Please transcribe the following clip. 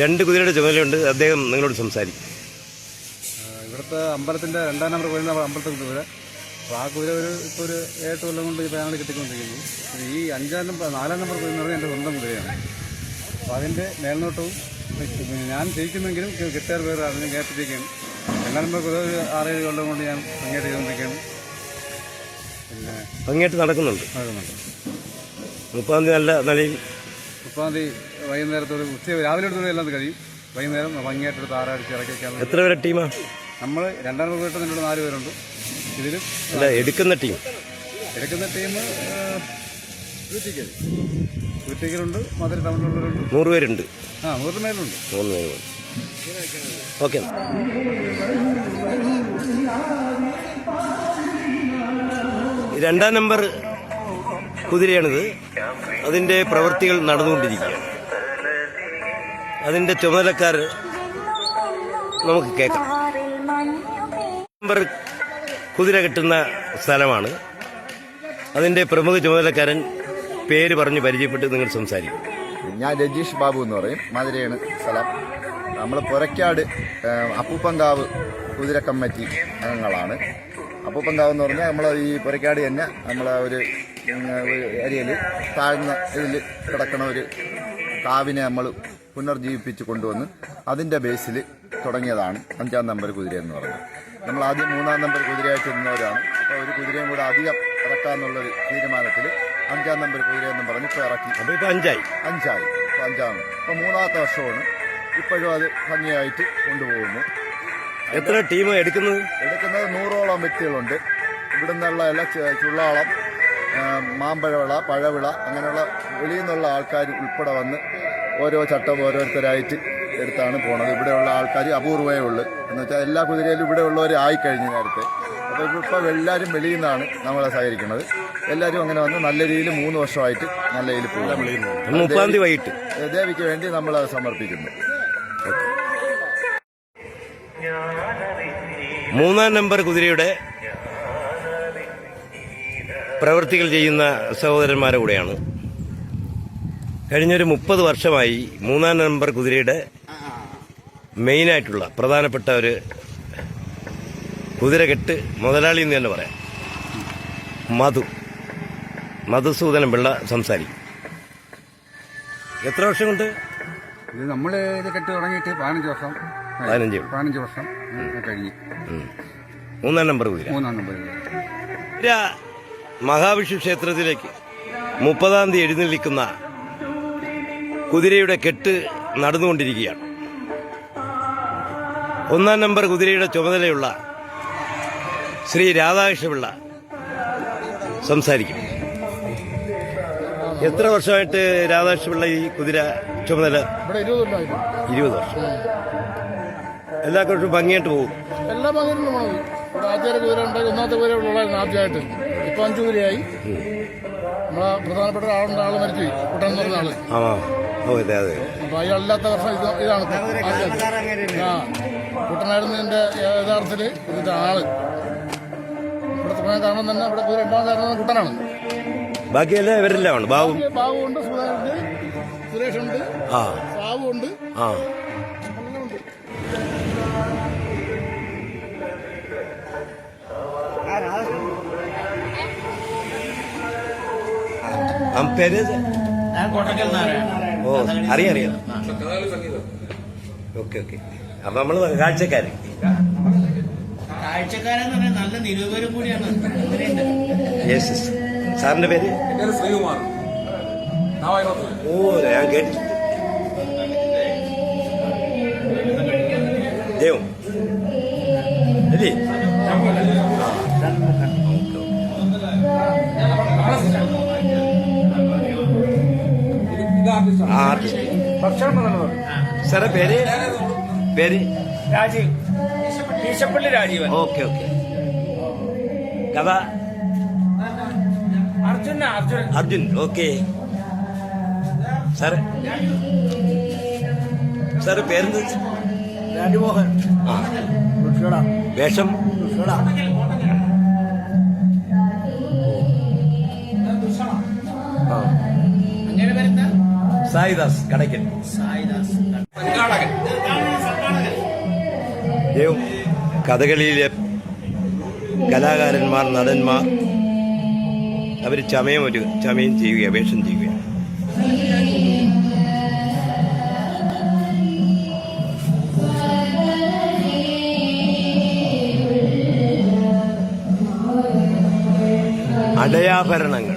രണ്ട് കുതിരയുടെ ചുമതലയുണ്ട്. അദ്ദേഹം നിങ്ങളോട് സംസാരിക്കും. ഇവിടുത്തെ അമ്പലത്തിന്റെ രണ്ടാം നമ്പർ കുതിര അമ്പലത്തെ കുതിര. അപ്പോൾ ആ കുതിര ഒരു ഇപ്പോൾ ഒരു ഏട്ട് കൊല്ലം കൊണ്ട് ഇപ്പോൾ ഞങ്ങൾ കിട്ടിക്കൊണ്ടിരിക്കുന്നു. ഈ അഞ്ചാം നമ്പർ നാലാം നമ്പർ കുതിര എന്ന് പറഞ്ഞാൽ എന്റെ സ്വന്തം കുതിരയാണ്. അപ്പോൾ അതിന്റെ മേൽനോട്ടവും ഞാൻ ജയിക്കുന്നെങ്കിലും കിട്ടാർ പേര് അതിനെ കേട്ടിരിക്കുകയാണ് രണ്ടാം നമ്പർ കുതിര ഒരു ആറേഴ് കൊല്ലം കൊണ്ട് ഞാൻ അങ്ങേറ്റ് ചെയ്തുകൊണ്ടിരിക്കുകയാണ് പിന്നെ ഭംഗിയായിട്ട് നടക്കുന്നുണ്ട്. നടക്കുന്നുണ്ട്. മുപ്പതാം തീയതി നല്ല നിലയിൽ മുപ്പാം തീയതി വൈകുന്നേരത്തോട് ഉച്ച രാവിലെ എടുത്തോടെ എല്ലാം കഴിയും. വൈകുന്നേരം ഭംഗിയായിട്ടെടുത്ത് ആറാടിച്ച് ഇറക്കിയൊക്കെയാണ് എത്ര പേരെ ടീമാണ് നമ്മൾ രണ്ടാം നമ്പർ കിട്ടുന്നതിന്റെ നാല് പേരുണ്ട്. ഇതിലും അല്ല എടുക്കുന്ന ടീം. എടുക്കുന്ന ടീം കുറ്റിക്കലുണ്ട് മധുര ടൗണിലുള്ളവരുണ്ട് നൂറ് പേരുണ്ട്. ആ നൂറ് മേലുണ്ട് മൂന്ന് പേര് ഓക്കെ. രണ്ടാം നമ്പർ കുതിരയാണിത്. അതിന്റെ പ്രവൃത്തികൾ നടന്നുകൊണ്ടിരിക്കുകയാണ്. അതിന്റെ ചുമതലക്കാർ നമുക്ക് കേൾക്കാം. നമ്പർ കുതിര കിട്ടുന്ന സ്ഥലമാണ്. അതിന്റെ പ്രമുഖ ചുമതലക്കാരൻ പേര് പറഞ്ഞ് പരിചയപ്പെട്ട് നിങ്ങൾ സംസാരിക്കും. ഞാൻ രജീഷ് ബാബു എന്ന് പറയും. മധുരയാണ് സ്ഥലം. നമ്മൾ പുരക്കാട് അപ്പൂപ്പങ്കാവ് കുതിര കമ്മിറ്റി അംഗങ്ങളാണ്. അപ്പൂപ്പങ്കാവ് എന്ന് പറഞ്ഞാൽ നമ്മൾ ഈ പുരക്കാട് തന്നെ നമ്മളെ ഒരു ഏരിയയിൽ താഴ്ന്ന ഇതിൽ കിടക്കണ ഒരു കാവിനെ നമ്മൾ പുനർജീവിപ്പിച്ച് കൊണ്ടുവന്ന് അതിന്റെ ബേസിൽ തുടങ്ങിയതാണ് അഞ്ചാം നമ്പർ കുതിര എന്ന് പറയുന്നത്. നമ്മൾ ആദ്യം മൂന്നാം നമ്പർ കുതിരയായിട്ട് ഇരുന്നവരാണ് അപ്പോൾ ഒരു കുതിരയും കൂടെ അധികം ഇറക്കാമെന്നുള്ളൊരു തീരുമാനത്തിൽ അഞ്ചാം നമ്പർ കുതിര എന്ന് പറഞ്ഞ് ഇപ്പോൾ ഇറക്കി. അപ്പോൾ അഞ്ചായി. അഞ്ചായി. ഇപ്പോൾ അഞ്ചാണ് ഇപ്പോൾ മൂന്നാമത്തെ വർഷമാണ് ഇപ്പോഴും അത് ഭംഗിയായിട്ട് കൊണ്ടുപോകുന്നു. എത്ര ടീം എടുക്കുന്നത്? എടുക്കുന്നത് നൂറോളം വ്യക്തികളുണ്ട്. ഇവിടെ നിന്നുള്ള എല്ലാ ചുള്ളാളം മാമ്പഴവിള പഴവിള അങ്ങനെയുള്ള വെളിയിൽ നിന്നുള്ള ആൾക്കാർ ഉൾപ്പെടെ വന്ന് ഓരോ ചട്ടം ഓരോരുത്തരായിട്ട് എടുത്താണ് പോണത്. ഇവിടെയുള്ള ആൾക്കാർ അപൂർവമേ ഉള്ളൂ. എന്ന് വെച്ചാൽ എല്ലാ കുതിരയിലും ഇവിടെ ഉള്ളവരായി ആയിക്കഴിഞ്ഞു നേരത്തെ. അപ്പോൾ ഇപ്പോൾ എല്ലാവരും വെളിയിൽ നിന്നാണ് നമ്മളെ സഹകരിക്കുന്നത്. എല്ലാവരും അങ്ങനെ വന്ന് നല്ല രീതിയിൽ മൂന്ന് വർഷമായിട്ട് നല്ല രീതിയിൽ പോകും മുപ്പതാം തീയതി വൈകിട്ട്. ദേവിക്ക് വേണ്ടി നമ്മൾ അത് സമർപ്പിക്കുന്നു. മൂന്നാം നമ്പർ കുതിരയുടെ പ്രവൃത്തികൾ ചെയ്യുന്ന സഹോദരന്മാരെ കൂടെയാണ്. കഴിഞ്ഞൊരു മുപ്പത് വർഷമായി മൂന്നാം നമ്പർ കുതിരയുടെ മെയിനായിട്ടുള്ള പ്രധാനപ്പെട്ട ഒരു കുതിരകെട്ട് മുതലാളി എന്ന് തന്നെ പറയാം. മധു. മധുസൂദനം പിള്ള സംസാരിക്കും. എത്ര വർഷം കൊണ്ട്? ഇത് നമ്മൾ ഇത് കെട്ട് തുടങ്ങിയിട്ട് പതിനഞ്ച് വർഷം. പതിനഞ്ച്. പതിനഞ്ച് വർഷം കഴിഞ്ഞു. മൂന്നാം നമ്പർ കുതിര. മൂന്നാം നമ്പർ കുതിര. മഹാവിഷ്ണു ക്ഷേത്രത്തിലേക്ക് മുപ്പതാം തീയതി എഴുന്നള്ളിക്കുന്ന കുതിരയുടെ കെട്ട് നടന്നുകൊണ്ടിരിക്കുകയാണ്. ഒന്നാം നമ്പർ കുതിരയുടെ ചുമതലയുള്ള ശ്രീ രാധാകൃഷ്ണപിള്ള സംസാരിക്കും. എത്ര വർഷമായിട്ട് രാധാകൃഷ്ണപിള്ള ഈ കുതിര ചുമതല? ഇരുപത് വർഷം. എല്ലാ വർഷവും ഭംഗിയായിട്ട് പോകും. എല്ലാ പങ്കും പോണത് ഇവിടെ കുതിര ഉണ്ടായി ഒന്നാമത്തെ കുതിര ഉള്ളായിരുന്നു ആദ്യമായിട്ട്. ഇപ്പൊ അഞ്ചു കുതിരയായി. നമ്മളെ പ്രധാനപ്പെട്ട ആളുണ്ട് ആൾ മരിച്ചു കുട്ടൻ എന്ന് പറഞ്ഞ ആൾ. അതെ അതെ. അപ്പൊ അയാളില്ലാത്ത വർഷം ഇത് ഇതാണ്. ആ കുട്ടനായിരുന്നു എന്റെ യഥാർത്ഥത്തിൽ ഇതിന്റെ ആൾ. ഇവിടെ തുടങ്ങാൻ കാരണം തന്നെ ഇവിടെ ഉണ്ടാകാൻ കാരണം കുട്ടനാണ്. ബാക്കിയെല്ലാം ഇവരെല്ലാം ഉണ്ട്. ബാബു ബാബു ഉണ്ട് സുധാകരുണ്ട് സുരേഷ് ഉണ്ട് ആ. സാബു ഉണ്ട്. ആ. എല്ലാം ഉണ്ട് ആ പേര്? ഓ അറിയാം അറിയാം. Okay okay. അപ്പൊ നമ്മൾ കാഴ്ചക്കാര്. കാഴ്ചക്കാരെന്ന് പറഞ്ഞാൽ നല്ല നിരൂപരും കൂടിയാണ്. യെസ് സാറിന്റെ പേര്? ശ്രീകുമാർ. ഓ ഞാൻ കേട്ടു ദേവും. ആർട്ടിസ്റ്റ് സാറേ പേര്? പേര്? രാജീവ്. ഈശപ്പള്ളി. രാജീവൻ. Okay okay. കഥ? Arjuna Arjun. Arjun okay. Sir sir പേരെന്ത്? രാജമോഹൻ. ആ. വേഷം? സായിദാസ് കടയ്ക്കൻ സായിദാസ് സംഘാടകൻ ദൈവം കഥകളിയിലെ കലാകാരന്മാർ നടന്മാർ അവർ ചമയം ഒരു ചമയം ചെയ്യുക വേഷം ചെയ്യുക അടയാഭരണങ്ങൾ.